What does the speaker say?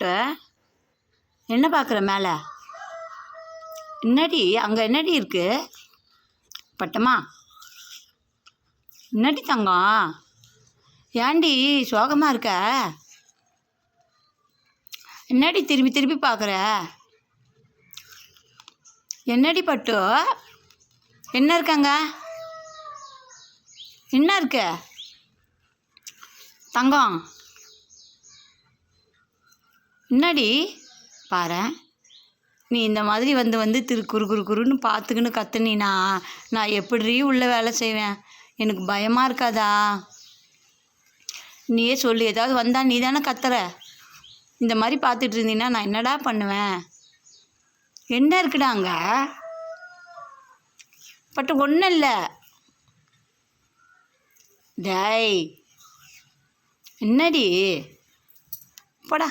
என்ன பார்க்குற மேலே? என்னடி? அங்கே என்னடி இருக்கு? பட்டமா? என்னடி தங்கம்? ஏண்டி சோகமாக இருக்க? என்னடி திரும்பி திரும்பி பார்க்குற? என்னடி பட்டு? என்ன இருக்காங்க என்ன இருக்கு? தங்கம். என்னடி பாரு நீ இந்த மாதிரி வந்து வந்து திரு குறு குறு குருன்னு பார்த்துக்கின்னு கத்துனீனா நான் எப்படி உள்ளே வேலை செய்வேன்? எனக்கு பயமாக இருக்காதா? நீயே சொல்லு ஏதாவது வந்தால் நீ தானே கத்துற. இந்த மாதிரி பார்த்துட்டு இருந்தீங்கன்னா நான் என்னடா பண்ணுவேன்? என்ன இருக்குடாங்க பட்டு பட் ஒன்றும் இல்லை. டேய் என்னடி? போடா.